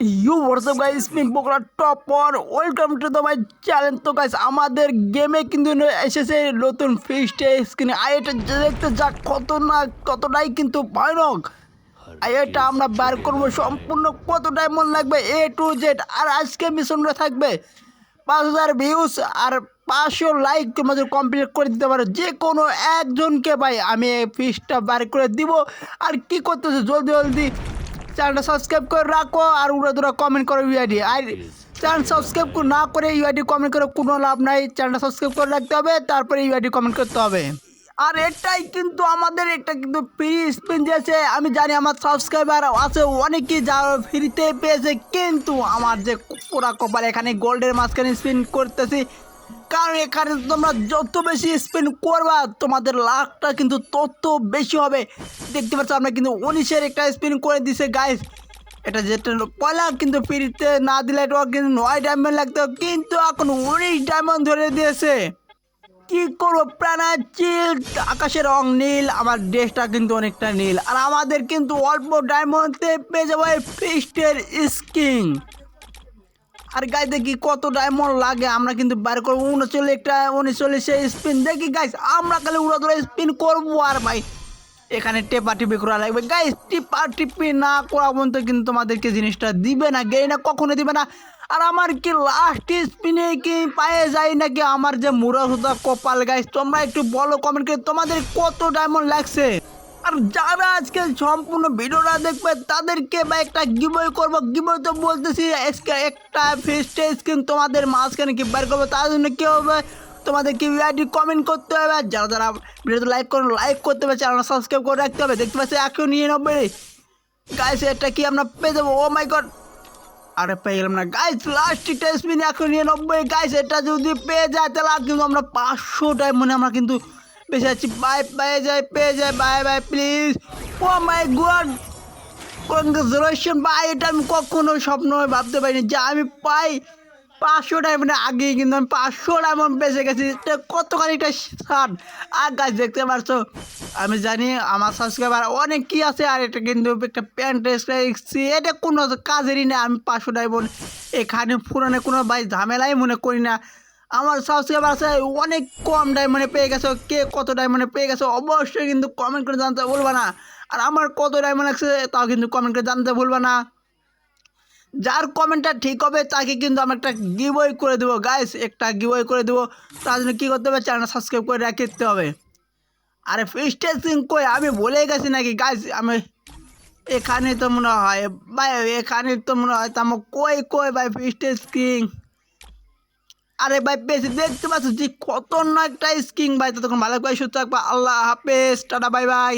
You what's up guys spin Bakra topper welcome to the my channel তো guys আমাদের গেমে কিন্তু এসেছে নতুন ফিস্টে স্ক্রিনে আর এটা দেখতে যা কত না কতটাই কিন্তু ভয়ানক। আর এটা আমরা বার করব সম্পূর্ণ কতটাই মন লাগবে এ টু জেড আর আজকে মিশনটা থাকবে পাঁচ হাজার ভিউজ আর পাঁচশো লাইক তোমাদের কমপ্লিট করে দিতে পারো। যে কোনো একজনকে ভাই আমি এই ফিসটা বার করে দিব। আর কি করতেছে? জলদি জলদি চ্যানেলটা সাবস্ক্রাইব করে রাখো আর উড়ে দুরা কমেন্ট করো ইউআইডি আর চ্যানেল সাবস্ক্রাইব না করে ইউআইডি কমেন্ট করে কোনো লাভ নাই। চ্যানেলটা সাবস্ক্রাইব করে রাখতে হবে, তারপরে ইউআইডি কমেন্ট করতে হবে। আর এটাই কিন্তু আমাদের, এটা কিন্তু ফ্রি স্পিন দিয়েছে। আমি জানি আমার সাবস্ক্রাইবার আছে অনেকেই যা ফ্রিতে পেয়েছে, কিন্তু আমার যে পুরা কপাল এখানে গোল্ডের মাঝখানে স্পিন করতেছি কারণ এখানে তোমরা যত বেশি স্পিন করবা, তোমাদের লাখটা কিন্তু তত বেশি হবে। দেখতে পাচ্ছ, আমরা কিন্তু উনিশের একটা স্পিন করে দিছে গাইস এটা যেটা পয়লা, কিন্তু ফ্রিতে না দিলে এটা কিন্তু নয় ডায়মন্ড লাগতো, কিন্তু এখন উনিশ ডায়মন্ড ধরে দিয়েছে। কি করব, প্রাণা চিল, আকাশের রং নীল, আমার ড্রেসটা কিন্তু অনেকটা নীল। আর আমাদের কিন্তু অল্প ডায়মন্ডে পেয়ে যাব এই ফিস্টের স্কিং আর গাই দেখি কত ডায়মন্ড লাগে। আমরা কিন্তু বার করব। উনচল্লিশ একটা উনচল্লিশে স্পিন দেখি গাইস আমরা খালি উড়া ধরে স্পিন করব আর ভাই। এখানে টেপা টিপি করা লাগবে। গাইস টিপা টিপি না করা পর্যন্ত কিন্তু তোমাদেরকে জিনিসটা দিবে না, গেই না, কখনো দিবে না। আর আমার কি লাস্ট স্পিনে কি পায়ে যায় নাকি? আমার যে মুরা সুদা কপাল গাইস তোমরা একটু বলো কমেন্ট করে তোমাদের কত ডায়মন্ড লাগছে? আর যারা আজকে সম্পূর্ণ ভিডিওটা দেখবে, তাদেরকে বা একটা গিবই করব। গিবই তো বলতেছি একটা ফেস্টে স্ক্রিন তোমাদের মাঝখানে কি বের করব, তার জন্য কী হবে? তোমাদের কি আইডি কমেন্ট করতে হবে? যারা যারা ভিডিওতে লাইক করুন লাইক করতে হবে চ্যানেল সাবস্ক্রাইব করে রাখতে হবে। দেখতে পাচ্ছি, একশো নিরানব্বই। গাইস এটা কি আমরা পেয়ে যাব? ও মাই গড আরে পেয়ে গেলাম না। গাইস লাস্ট টেস্ট মিনি একশো নিরানব্বই। গাইস এটা যদি পেয়ে যায়, তাহলে কিন্তু আমরা পাঁচশো মনে আমরা কিন্তু বেঁচে যাচ্ছি বাই পেয়ে যায় পেয়ে যায় bye bye please oh my God congratulation bye এটা আমি কখনো স্বপ্ন ভাবতে পারিনি। যে আমি পাই, পাঁচশো ডায়মন্ডের আগে কিন্তু আমি পাঁচশো ডায়মন্ড বেঁচে গেছি। কতখানি একটা সার আর গাছ দেখতে পারছ, আমি জানি আমার সাবস্ক্রাইবার অনেক কি আছে, আর এটা কিন্তু একটা প্যান্ট এসছি। এটা কোনো কাজেরই না, আমি পাঁচশো ডায়মন্ড এখানে পুরানো কোনো ভাই ঝামেলাই মনে করি না। আমার সাবস্ক্রাইবার আছে, অনেক কম ডায়মন্ডে পেয়ে গেছো, কে কত ডায়মন্ডে পেয়ে গেছো, অবশ্যই কিন্তু কমেন্ট করে জানতে ভুলবা না। আর আমার কত ডায়মন্ড আছে তাও কিন্তু কমেন্ট করে জানতে ভুলবা না। যার কমেন্টটা ঠিক হবে, তাকে কিন্তু আমি একটা গিবই করে দেবো গাইস একটা গিবই করে দেবো। তার জন্য কী করতে হবে চ্যানেল সাবস্ক্রাইব করে রাখতে হবে। আরে ফিস্টেসিং কই? আমি ভুলে গেছি নাকি গাইস আমি এখানে তো মনে হয়, ভাই এখানে তো মনে হয় তো আমার কই কই, ভাই ফিস্টেসিং আরে ভাই, বেশি দেখতে পাচ্ছ যে না একটা স্কিং ভাই তখন ভালো করে সুস্থ থাকবা। আল্লাহ হাফেজ, টাটা, বাই বাই।